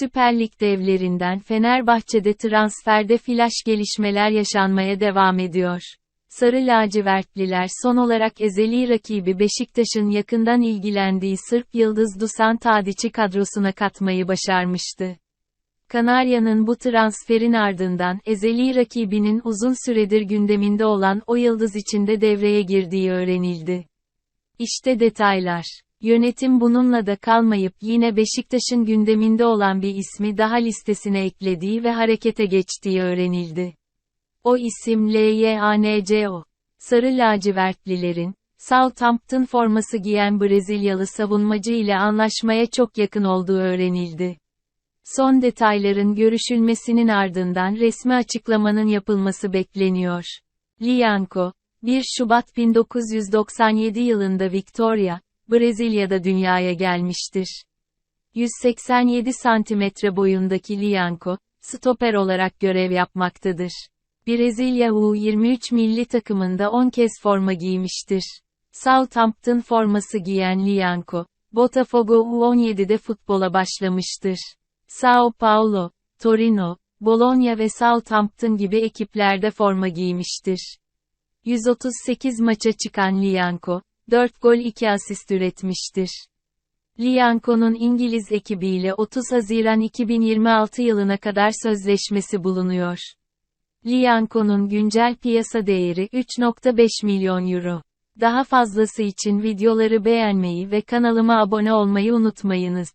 Süper Lig devlerinden Fenerbahçe'de transferde flash gelişmeler yaşanmaya devam ediyor. Sarı lacivertliler son olarak ezeli rakibi Beşiktaş'ın yakından ilgilendiği Sırp Yıldız Dusan Tadiç'i kadrosuna katmayı başarmıştı. Kanarya'nın bu transferin ardından ezeli rakibinin uzun süredir gündeminde olan o yıldız içinde devreye girdiği öğrenildi. İşte detaylar. Yönetim bununla da kalmayıp yine Beşiktaş'ın gündeminde olan bir ismi daha listesine eklediği ve harekete geçtiği öğrenildi. O isim LYANCO. Sarı lacivertlilerin, Southampton forması giyen Brezilyalı savunmacı ile anlaşmaya çok yakın olduğu öğrenildi. Son detayların görüşülmesinin ardından resmi açıklamanın yapılması bekleniyor. Lianco, 1 Şubat 1997 yılında Victoria, Brezilya'da dünyaya gelmiştir. 187 santimetre boyundaki Lianco, stoper olarak görev yapmaktadır. Brezilya U23 milli takımında 10 kez forma giymiştir. Southampton forması giyen Lianco, Botafogo U17'de futbola başlamıştır. Sao Paulo, Torino, Bologna ve Southampton gibi ekiplerde forma giymiştir. 138 maça çıkan Lianco, 4 gol 2 asist üretmiştir. Lianco'nun İngiliz ekibiyle 30 Haziran 2026 yılına kadar sözleşmesi bulunuyor. Lianco'nun güncel piyasa değeri 3.5 milyon euro. Daha fazlası için videoları beğenmeyi ve kanalıma abone olmayı unutmayınız.